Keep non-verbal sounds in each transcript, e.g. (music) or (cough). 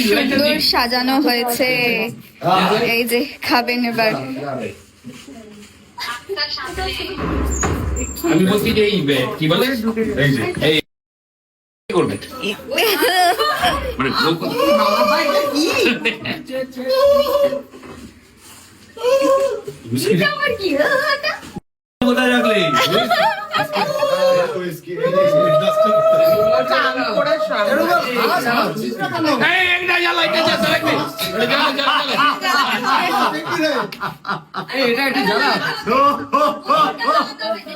সুন্দর সাজানো হয়েছে। এই যে খাবেন এবার। আমি বলছি যে কি বলে? এই কি করবে? (laughs) লোক- কোথায় রাখলে? (laughs)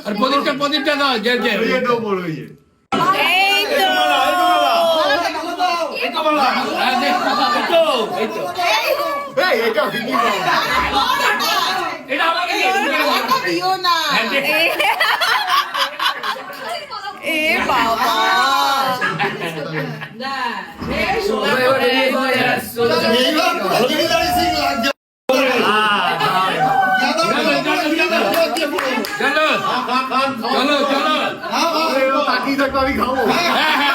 আর প্রদীপটা প্রদীপটা দাও যে যে। এই তো হ্যাঁ, দে, এই তো, এই তো। এটা আমাকে দিয়ে, হ্যাঁ, দে। এ বাবা চলো চলো। চলো হ্যাঁ হ্যাঁ হ্যাঁ।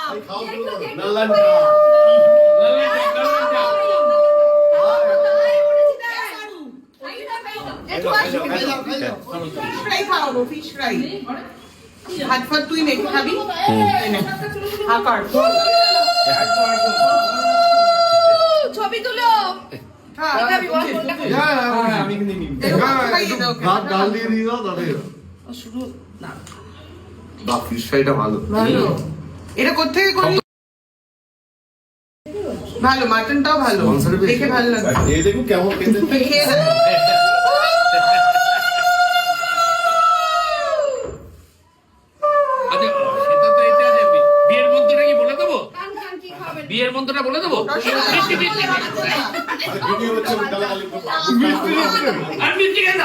ফ্রাই খাওয়াবো ফিশ ফ্রাই ভাত ফাত তুই মেখে খাবি হাকার ছবি তুলো ভালো এটা কোথেকে করলি ভালো মাটনটাও ভালো। দেখে ভালো লাগছে। দেখুন কেমন খেতে। (laughs) আচ্ছা, বিয়ের মন্ত্রটা কি বলে দেবো? বিয়ের মন্ত্রটা বলে দেবো? ভিডিও হচ্ছে গালাগালি আর মিষ্টি খেয়ে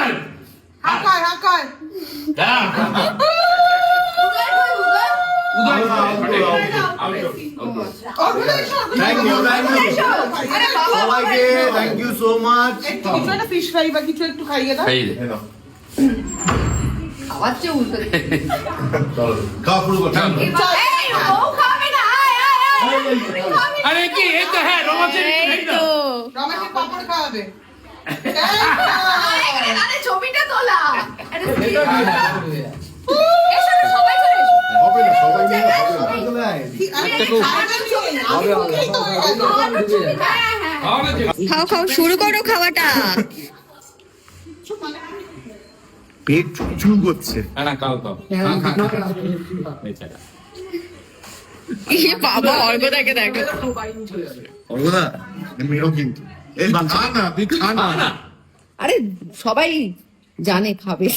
আরে কি এই তো হ্যাঁ রমেশের পাপড় খাওয়াবে। ছবিটা তোলা। হবে না সবাই মিলে হবে না। হবে খাও খাও শুরু করো খাওয়াটা। পেট চুচু করছে। না, না, খাও, খাও। বাবা দেখো। অর্গদা মেয়েও কিন্তু। আরে সবাই জানে খাবে।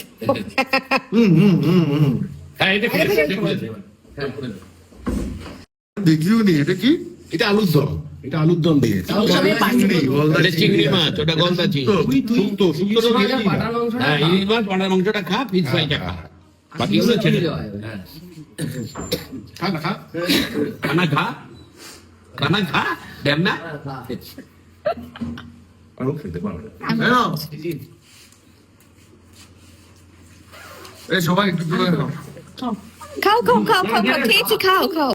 (laughs) হুম হুম হুম হুম। হ্যাঁ, এটা খুলেছে, এটা খুলেছে। হ্যাঁ, খুলেছে। দেখিও নি এটা কি? এটা আলুর দম। এটা আলুর দম দিয়ে। চিংড়ি গলদা এটা চিংড়ি মাছ, ওটা গলদা চিংড়ি। শুক্তো শুক্তো তো খাইছি হ্যাঁ, ইলিশ মাছ, পাঠার মাংসটা খা, ফিশ ফ্রাইটা খা। বাকিগুলো ছেড়ে হ্যাঁ। খা না খা। খানা খা। খানা খা দেন না। আরও খেতে পারবে হ্যাঁ সবাই একটু খাও খাও খাও খাও খাও খেয়েছি খাও খাও